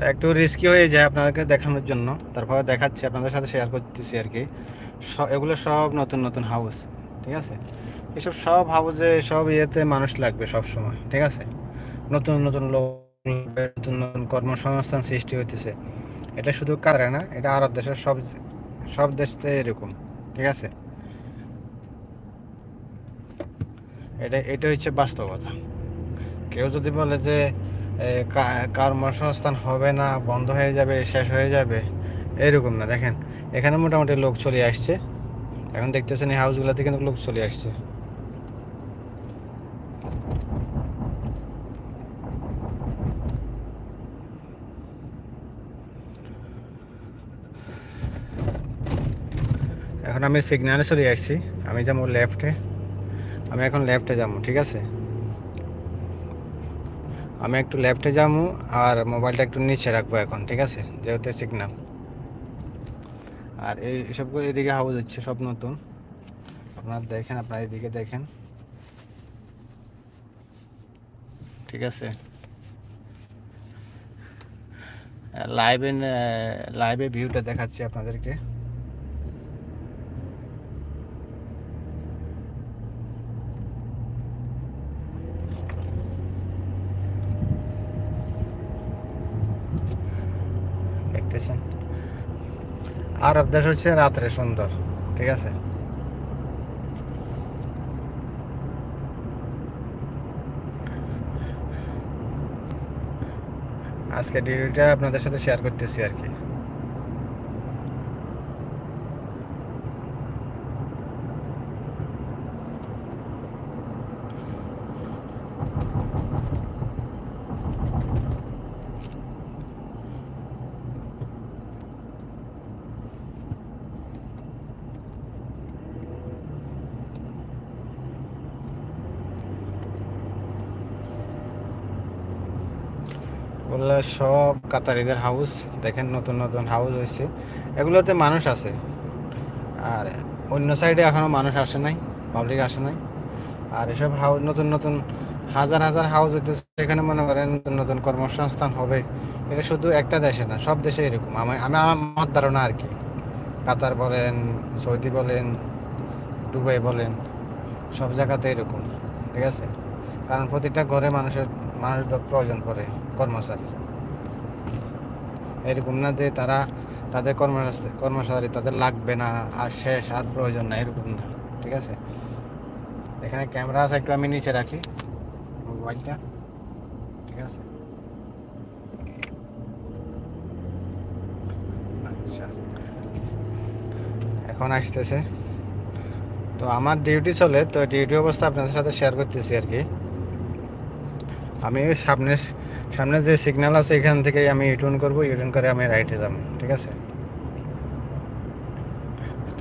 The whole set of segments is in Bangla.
তো একটু রিস্কি হয়ে যায় আপনাদেরকে দেখানোর জন্য। তারপরে দেখাচ্ছি, আপনাদের সাথে শেয়ার করতেছি আর কি। এগুলো সব নতুন নতুন হাউস ঠিক আছে? এসব সব হাউসে সব ইয়েতে মানুষ লাগবে সব সময় ঠিক আছে? নতুন নতুন লোক নতুন নতুন কর্মসংস্থান সৃষ্টি হইতেছে। এটা শুধু কাতারে না, এটা আরব দেশের সব সব দেশতে এরকম, ঠিক আছে? এটা এটা হচ্ছে বাস্তবতা। কেউ যদি বলে যে কর্মসংস্থান হবে না, বন্ধ হয়ে যাবে, শেষ হয়ে যাবে, এরকম না। দেখেন, এখানে মোটামুটি লোক চলে আসছে। এখন দেখতেছেন এই হাউসগুলোতে কিন্তু লোক চলে আসছে। এখন আমি সিগনালে চলে আসছি। আমি যাব লেফটে আমি এখন লেফটে যাব, ঠিক আছে? আমি একটু লেফটে যাব আর মোবাইলটা একটু নিচে রাখব এখন, ঠিক আছে? যেহেতু সিগন্যাল আর এই সবগুলো এদিকে হাউস হচ্ছে সব নতুন। আপনার দেখেন, আপনার এদিকে দেখেন। ঠিক আছে? লাইভ লাইভে লাইভে ভিউটা দেখাচ্ছি আপনাদেরকে দেখতেছেন আরব দেশ হচ্ছে রাত্রে সুন্দর, ঠিক আছে? আজকে ডিউটিটা আপনাদের সাথে শেয়ার করতেছি আর কি। সব কাতারিদের হাউস দেখেন নতুন নতুন হাউস হয়েছে। এগুলোতে মানুষ আছে। আর অন্য সাইডে এখনও মানুষ আসে নাই পাবলিক আসে নাই। আর এসব হাউস নতুন নতুন হাজার হাজার হাউস হইতেছে সেখানে মনে করেন নতুন নতুন কর্মসংস্থান হবে। এটা শুধু একটা দেশে না, সব দেশে এরকম। আমি আমি, আমার ধারণা আর কি। কাতার বলেন, সৌদি বলেন, দুবাই বলেন, সব জায়গাতে এরকম, ঠিক আছে? কারণ প্রতিটা ঘরে মানুষের মানুষ প্রয়োজন পড়ে কর্মচারী এরকম না যে তারা তাদের কর্মচারী কর্মচারী তাদের লাগবে না, আর শেষ, আর প্রয়োজন না, এরকম না, ঠিক আছে? এখানে ক্যামেরা আছে, একটু আমি নিচে রাখি, মোবাইলটা, ঠিক আছে? আচ্ছা। এখন আসতেছে। তো আমার ডিউটি চলে, তো ডিউটি অবস্থা আপনাদের সাথে শেয়ার করতেছি আর কি। আমি সামনে সামনে যে সিগন্যাল আছে এখান থেকে আমি ইউটার্ন করব ইউটার্ন করে আমি রাইটে যাব, ঠিক আছে?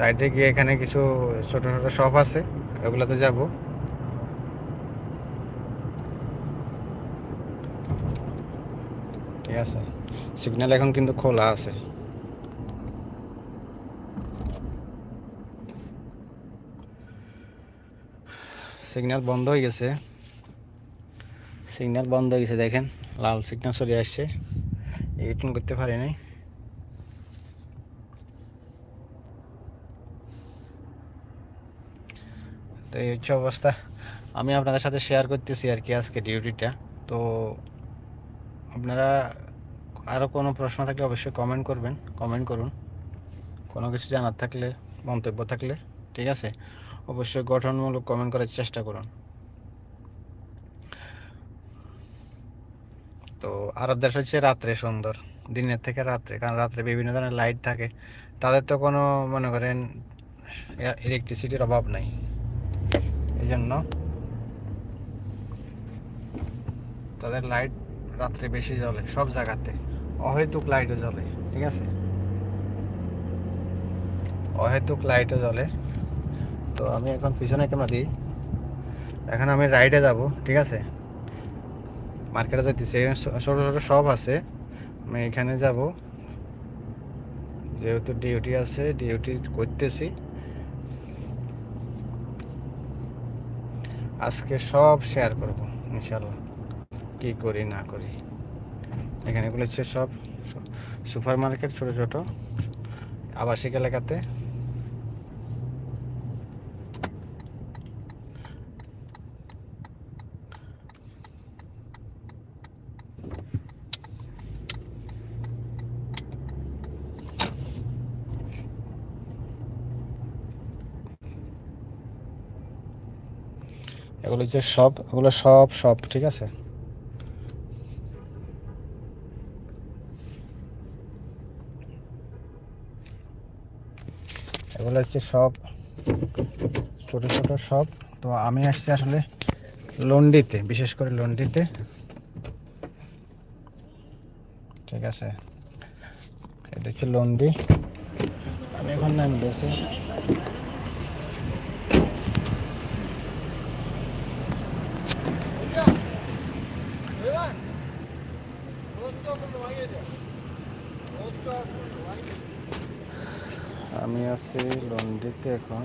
রাইটে গিয়ে এখানে কিছু ছোট ছোট শপ আছে, ওগুলোতে যাব। ঠিক আছে? সিগন্যাল এখন কিন্তু খোলা আছে। সিগন্যাল বন্ধ হয়ে গেছে। সিগন্যাল বন্ধ হয়ে গেছে, দেখেন। লাল সিগন্যাল চলে আসছে। ইউটার্ন করতে পারি নাই। তো এই হচ্ছে অবস্থা। আমি আপনাদের সাথে শেয়ার করতেছি আর কি আজকে ডিউটিটা তো আপনারা আরও কোনো প্রশ্ন থাকলে অবশ্যই কমেন্ট করবেন। কমেন্ট করুন। কোনো কিছু জানার থাকলে, মন্তব্য থাকলে, ঠিক আছে? অবশ্যই গঠনমূলক কমেন্ট করার চেষ্টা করুন। তো আরব দেশ হচ্ছে রাত্রে সুন্দর, দিনের থেকে রাত্রে, কারণ রাত্রে বিভিন্ন ধরনের লাইট থাকে। তাদের তো কোনো মনে করেন ইলেকট্রিসিটির অভাব নাই। এই জন্য তাদের লাইট রাত্রে বেশি জ্বলে, সব জায়গাতে। অহেতুক লাইটও জ্বলে, ঠিক আছে? অহেতুক লাইটও জ্বলে। তো আমি এখন পিছনে ক্যামেরা দিই। এখন আমি রাইডে যাব, ঠিক আছে? মার্কেটে যাইতেছি ছোটো ছোটো শপ আছে। আমি এখানে যাব। যেহেতু ডিউটি আছে ডিউটি করতেছি। আজকে সব শেয়ার করব ইনশাল্লাহ কি করি, না করি। এখানে হচ্ছে সব সুপার মার্কেট ছোটো ছোটো। আবাসিক এলাকাতে। এগুলো হচ্ছে সব, এগুলো সব সব, ঠিক আছে? এগুলো হচ্ছে সব, ছোট ছোট সব। তো আমি আসছি আসলে লন্ডিতে, বিশেষ করে লন্ডিতে। ঠিক আছে? এটা হচ্ছে লন্ডি। আমি এখন নাম দিয়েছি আছি লন্ড্রিতে এখন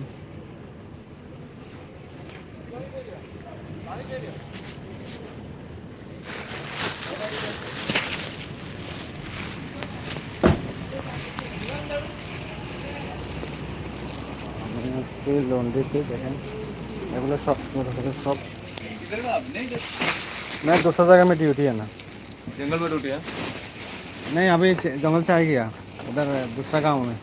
আমি আছি লন্ড্রিতে দেখেন এগুলো সব ছোটো ছোটো সব इधर में आप नहीं जब मैं दूसरा जगह में ड्यूटी है ना जंगल में ड्यूटी है नहीं अभी च- जंगल से आ गया उधर दूसरा गांव में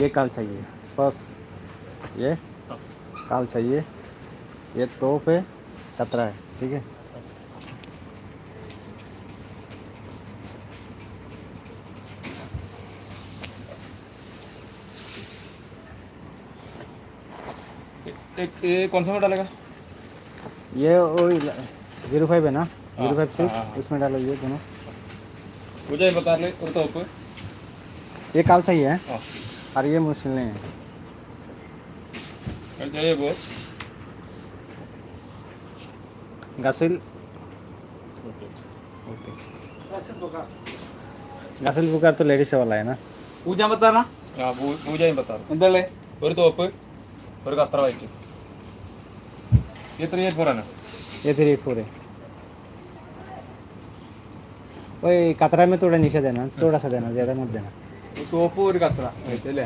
ये काल चाहिए। बस ये काल चाहिए। ये तोप है कतरा है ठीक है? कौन सा में डालेगा? ये ज़ीरो फाइव है ना? ज़ीरो फाइव हाँ, सिक्स हाँ। उसमें डालो ये दोनों। मुझे बता ले तो ये काल चाहिए है? हाँ। और ये मुश्किल नहीं है कर चाहिए बॉस गासिल गासिल बुकार तो लेडीज वाला है ना पूजा बता ना हाँ पू- पूजा ही बता എന്താ ഒരു തോപ്പ് ഒരു കത്ര വായിക്കും എത്ര ഏത് പോരാണ് ये थ्री फोर है वही कतरा में थोड़ा नीचे देना थोड़ा सा देना ज़्यादा मत देना തോപ്പ് ഒരു കത്ര വായിച്ചു അല്ലേ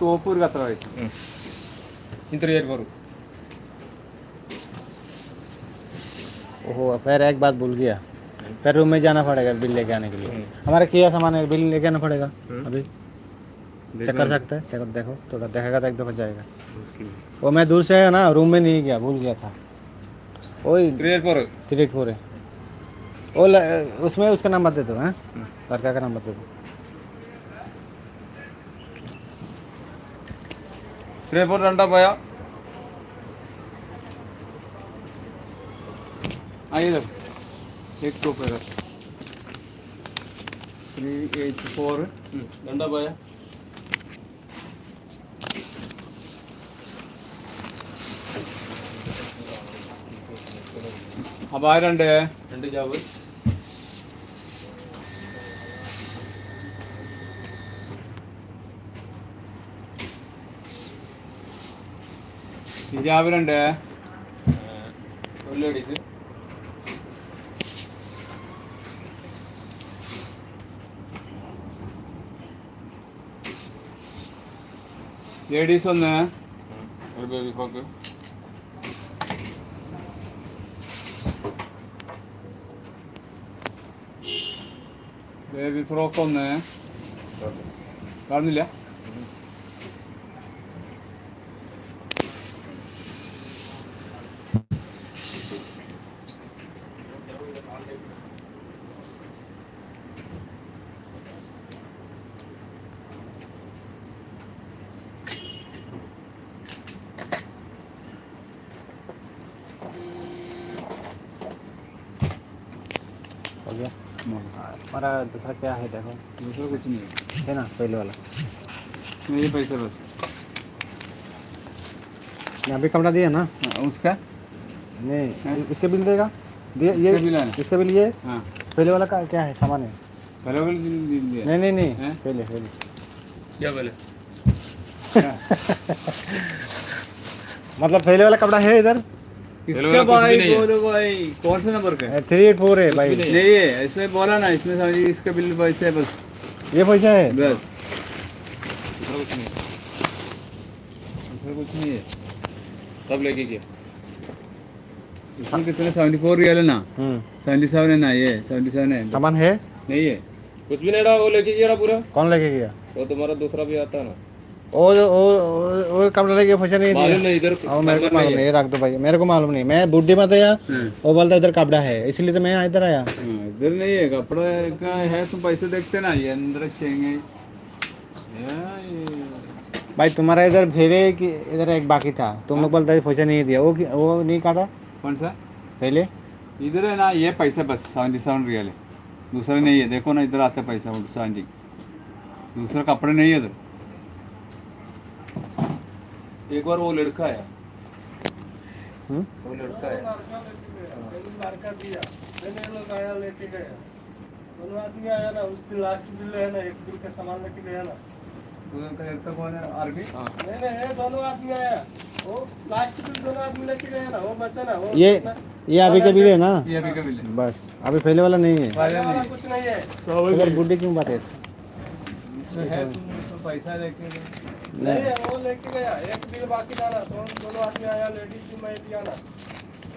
തോപ്പ് ഒരു കത്ര വായിച്ചു ഇത്ര ഏത് പോരും ओहो फिर एक बात भूल गया फिर रूम में जाना पड़ेगा बिल लेके आने के लिए हम्म। हमारा किया सामान है बिल लेके आना पड़ेगा हम्म। अभी चेक कर सकते हैं देखो देखो थोड़ा देखेगा तो एक दफा जाएगा वो मैं दूर से आया ना रूम में नहीं गया भूल गया था वही ഇത്ര ഏത് പോറ് थ्री फोर है वो ल- उसमें उसका नंबर दे दो हैं लड़का का नंबर दे दो ത്രീ ഫോർ രണ്ടാ പോയാ. ആയിരം എട്ട് രൂപ ത്രീ രണ്ട് രണ്ട്. ഒരു ലേഡീസ് ലേഡീസ് ഒന്ന്. ഒരു ബേബി ഫ്രോക്ക് ബേബി ഫ്രോക്ക് ഒന്ന്. കാണുന്നില്ല? हमारा दूसरा क्या है देखो। दूसरा कुछ नहीं है। है ना पहले वाला। ये पैसे बस। यहाँ भी कपड़ा दिया ना? हाँ, उसका? नहीं इसके बिल देगा? दिए इसका बिल ये है इसका बिल ये? हाँ। पहले वाला का क्या है सामान है? पहले वाले दिन दिन दिया। नहीं नहीं नहीं। पहले पहले। क्या बोले मतलब पहले वाला कपड़ा है इधर? भाई बोलो भाई कौन सा नंबर का है? थ्री एट फोर है भाई। नहीं। है इसमें बोला ना इसमें समझिए इसका बिल पैसे है बस। ये पैसा है? बस। दूसरा कुछ नहीं इसमें कुछ नहीं है। सब लेके गया। इसमें कितने सेवेंटी फोर रियल है ना? हम्म। सेवेंटी सेवन है ना ये? सेवेंटी सेवन है। सामान है? नहीं है। कुछ भी नहीं रहा वो लेके गया पूरा। कौन लेके गया? वो तुम्हारा दूसरा भी आता है ना। वो वो वो- नहीं मालूम नहीं इधर और मेरे को मालूम नहीं रख दो भाई मेरे को मालूम नहीं। मैं मत आया हाँ। वो बोलता इधर कपड़ा है इसलिए तो मैं इधर आया। हाँ, इधर नहीं है कपड़ा का है तुम पैसे देखते ना ये अंदर चाहिए भाई तुम्हारा इधर भेरे कि इधर एक बाकी था। तुम लोग बोलते पैसा नहीं दिया। वो वो नहीं काटा? कौन सा? पहले? इधर है ना ये पैसा बस सेवेंटी सेवन रियल है दूसरा नहीं है देखो ना इधर आता पैसा सेवेंटी दूसरा कपड़े नहीं है इधर। एक बार वो लड़का आया। हम्म? वो लड़का आया। दोनों आदमी आया ना उसके लास्ट बिल है। ना एक बिल का सामान लेके गया ना लड़का कौन है आरबी हाँ नहीं नहीं दोनों आदमी आया वो लास्ट बिल दोनों आदमी लेके गया ना वो बस है ना वो ये ये अभी के बिल है ना? ये अभी का बिल है। बस अभी पहले वाला नहीं है। वाले वाला कुछ नहीं है। इधर बुड्ढी क्यों बात है? तुम तो पैसा लेके। नहीं। वो लेके गया एक बिल बाकी था ना तो हम दोनों आदमी आया लेडीज़ भी मैं दिया ना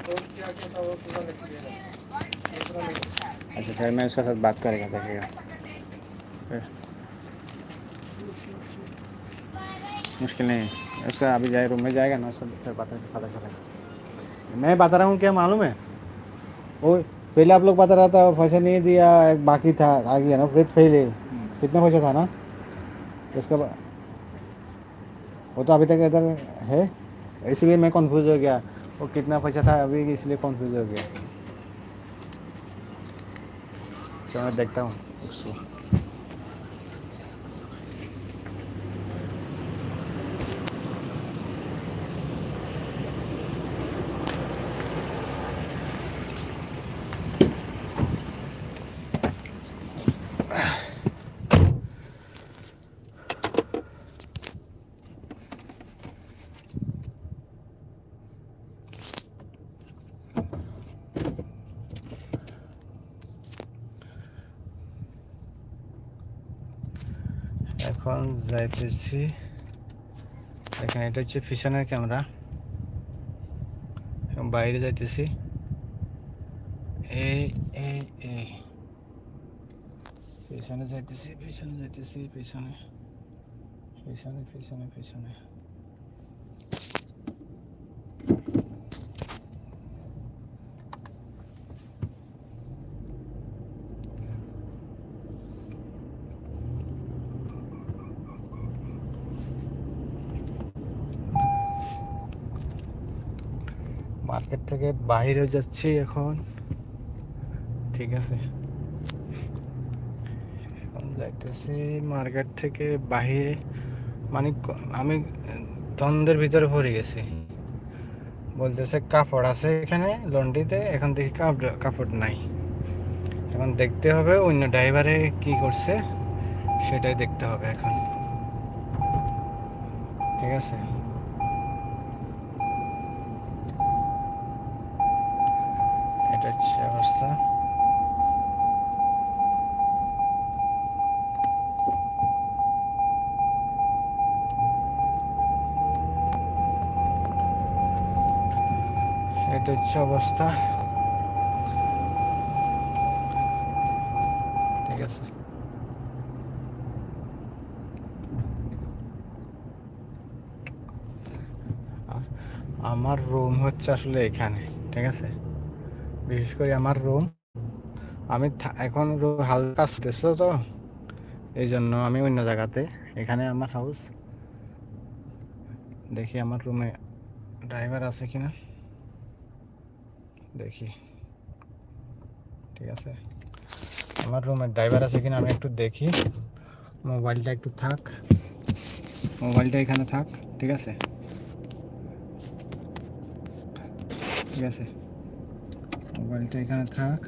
तो क्या क्या था वो पूरा लेके गया। अच्छा फिर मैं उसके साथ बात करेगा फिर। मुश्किल नहीं है। उसका अभी जाए रूम में जाएगा ना उसको फिर पता पता चलेगा। मैं बता रहा हूँ क्या मालूम है? वो पहले आप लोग बता रहा था पैसा नहीं दिया एक बाकी था आ गया ना फिर पहले कितना पैसा था ना? उसका वो तो अभी तक इधर है। इसलिए मैं कन्फ्यूज़ हो गया। वो कितना पैसा था अभी, इसलिए कन्फ्यूज़ हो गया। चलो देखता हूँ। उसको এখন যাইতেছি। দেখেন, এটা হচ্ছে পিছনের ক্যামেরা। বাইরে যাইতেছি। এই এই এই। পিছনে যাইতেছি পিছনে যাইতেছি, পিছনে। পিছনে পিছনে পিছনে মার্কেট থেকে বাইরে যাচ্ছি এখন। ঠিক আছে। এখন যাইতেছি মার্কেট থেকে বাইরে মানে আমি দ্বন্দ্বের ভিতরে পড়ে গেছি। বলতেছে কাপড় আছে এখানে লন্ড্রিতে এখন দেখি কাপড় নাই। এখন দেখতে হবে অন্য ড্রাইভারে কি করছে, সেটাই দেখতে হবে এখন। ঠিক আছে। এটা হচ্ছে অবস্থা। ঠিক আছে। আমার রুম হচ্ছে আসলে এখানে, ঠিক আছে? বিশেষ করে আমার রুম আমি এখন হালকা করতেছে তো এই জন্য আমি অন্য জায়গাতে, এখানে আমার হাউস দেখি আমার রুমে ড্রাইভার আছে কিনা। দেখি ঠিক আছে আমার রুমে ড্রাইভার আছে কিনা আমি একটু দেখি মোবাইলটা একটু থাক মোবাইলটা এখানে থাক ঠিক আছে ঠিক আছে মোবাইলটা এখানে থাক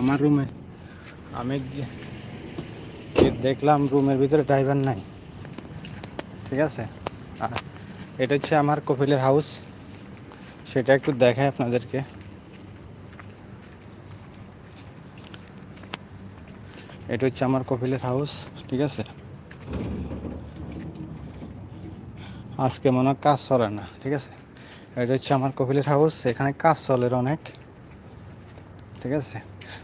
আমার রুমে আমি দেখলাম রুমের ভিতরে ড্রাইভার নাই। ঠিক আছে? আর এটা হচ্ছে আমার কপিলের হাউস সেটা একটু দেখায় আপনাদেরকে। এটা হচ্ছে আমার কপিলের হাউস ঠিক আছে? আজকে মনে হয় কাজ চলে না, ঠিক আছে? এটা হচ্ছে আমার কপিলের হাউস এখানে কাজ চলে অনেক। ঠিক আছে?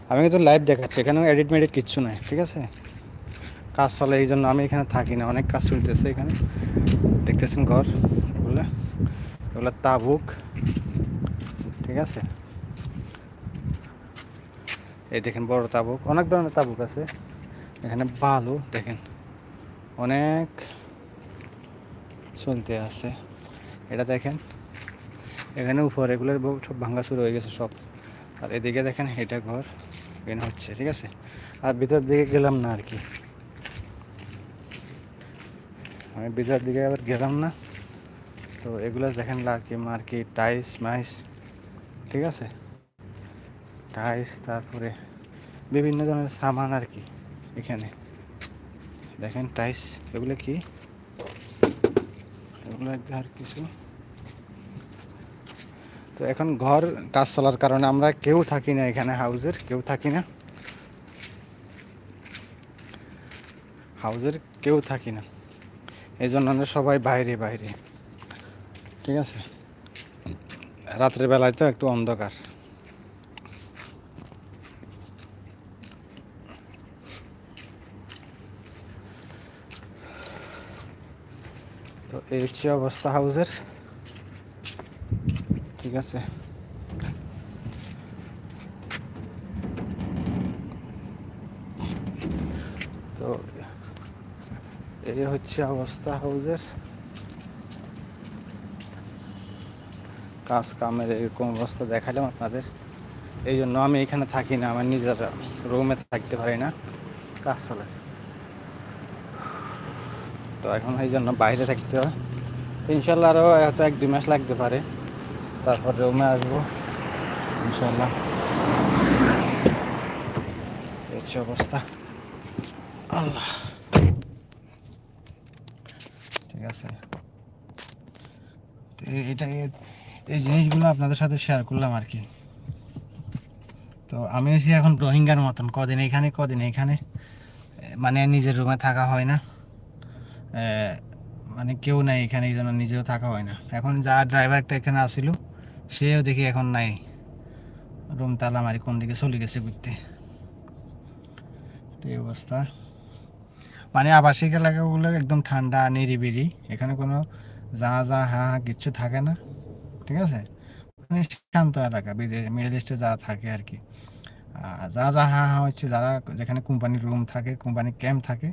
আমি কিন্তু লাইভ দেখাচ্ছি এখানে এডিট মেডিট কিচ্ছু নাই, ঠিক আছে? কাজ চলে, এই জন্য আমি এখানে থাকি না, অনেক কাজ চলতেছে এখানে। দেখতেছেন ঘর, এগুলো এগুলো তাবুক, ঠিক আছে? এই দেখেন বড় তাবুক, অনেক ধরনের তাবুক আছে। এখানে বালু, দেখেন, অনেক চলতে আছে। এটা দেখেন, এখানে উপরে, এগুলোর সব ভাঙ্গাচুর হয়ে গেছে সব। আর এদিকে দেখেন এটা ঘর, এখানে হচ্ছে, ঠিক আছে? আর ভিতর দিকে গেলাম না আর কি। আমি ভিতর দিকে আবার গেলাম না। তো এগুলো দেখেন লার্কি মার্কি, টাইস, মাইস, ঠিক আছে? টাইস, তারপরে বিভিন্ন ধরনের সামান আর কি এখানে। দেখেন টাইস, এগুলো কি? এগুলো আর কিছু তো এখন ঘর, কাজ চলার কারণে আমরা কেউ থাকি না এখানে হাউজের, কেউ থাকি না। হাউজের কেউ থাকি না। এই জন্য আমরা সবাই বাইরে বাইরে। ঠিক আছে? রাত্রের বেলায় তো একটু অন্ধকার। তো এই হচ্ছে অবস্থা হাউজের। ঠিক আছে। তো এই হচ্ছে অবস্থা হাউজের। কাজ কামের এরকম অবস্থা দেখালাম আপনাদের। এই জন্য আমি এখানে থাকি না, আমার নিজের রুমে থাকতে পারি না। কাজ চলে। তো এখন এই জন্য বাইরে থাকতে হয় ইনশাল্লাহ আরও হয়তো এক দুই মাস লাগতে পারে। তারপর রুমে আসব, ইনশাল্লাহ। হচ্ছে অবস্থা। আল্লাহ। ঠিক আছে। এটা এই জিনিসগুলো আপনাদের সাথে শেয়ার করলাম আর কি। তো আমি হচ্ছি এখন রোহিঙ্গার মতন। কদিন এখানে কদিন এখানে। মানে নিজের রুমে থাকা হয় না। মানে কেউ নাই এখানে, এই জন্য নিজেও থাকা হয় না। এখন যা ড্রাইভারটা এখানে আসিল সেও দেখি এখন নাই। রুম তালা মারি কোন দিকে চলে গেছে ঘুরতে। তো এই অবস্থা। মানে আবাসিক এলাকাগুলো একদম ঠান্ডা, নিরিবিলি। এখানে কোনো যা যা, হা হা কিচ্ছু থাকে না। ঠিক আছে? মানে শান্ত এলাকা বিদেশ মিডল ইস্টে যা থাকে আর কি। যা যা, হা হা হচ্ছে যারা যেখানে কোম্পানির রুম থাকে কোম্পানির ক্যাম্প থাকে,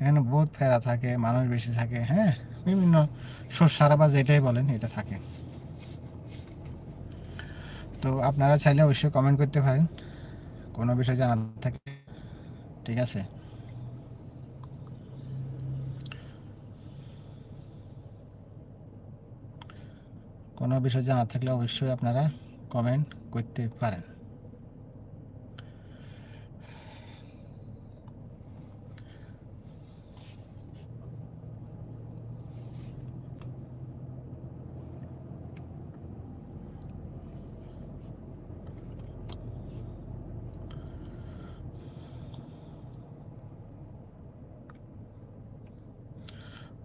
এখানে বহুত ফেরা থাকে, মানুষ বেশি থাকে হ্যাঁ? বিভিন্ন সারা বা যেটাই বলেন, এটা থাকে। তো আপনারা চাইলে অবশ্যই কমেন্ট করতে পারেন। কোনো বিষয় জানার থাকে, ঠিক আছে? কোনো বিষয় জানার থাকলে অবশ্যই আপনারা কমেন্ট করতে পারেন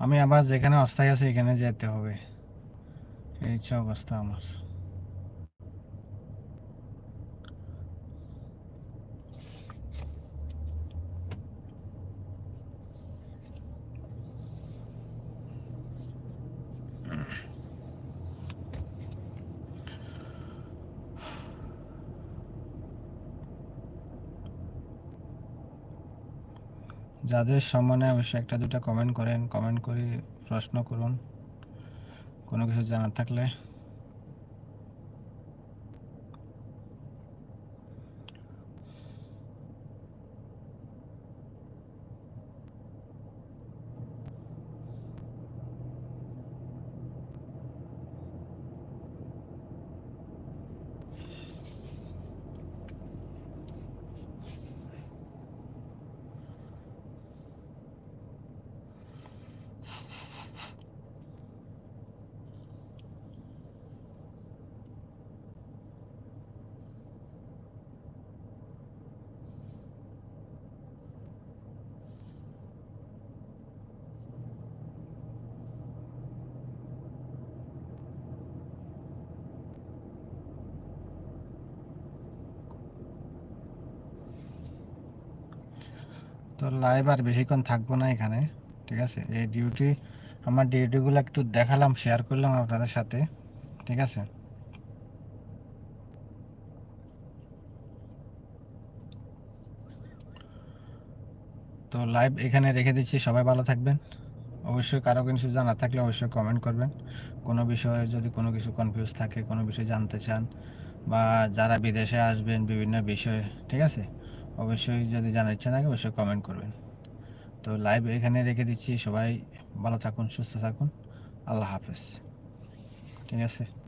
আমি আবার যেখানে অস্থায়ী আছি এখানে যেতে হবে। এই হচ্ছে অবস্থা আমার। যাদের সম্মানে অবশ্যই একটা দুটা কমেন্ট করেন কমেন্ট করে প্রশ্ন করুন। কোনো কিছু জানার থাকলে। তো লাইভ আর বেশিক্ষণ থাকব না এখানে, ঠিক আছে? এই ডিউটি আমার ডিউটিগুলো একটু দেখালাম শেয়ার করলাম আপনাদের সাথে, ঠিক আছে? তো লাইভ এখানে রেখে দিচ্ছি, সবাই ভালো থাকবেন। অবশ্যই কারও কিছু জানা থাকলে অবশ্যই কমেন্ট করবেন। কোনো বিষয়ে যদি কোনো কিছু কনফিউজ থাকে, কোনো বিষয় জানতে চান, বা যারা বিদেশে আসবেন বিভিন্ন বিষয়ে, ঠিক আছে? অবশ্যই যদি জানার ইচ্ছা থাকে, অবশ্যই কমেন্ট করবেন। তো লাইভ এখানে রেখে দিচ্ছি। সবাই ভালো থাকুন, সুস্থ থাকুন। আল্লাহ হাফেজ। ঠিক আছে?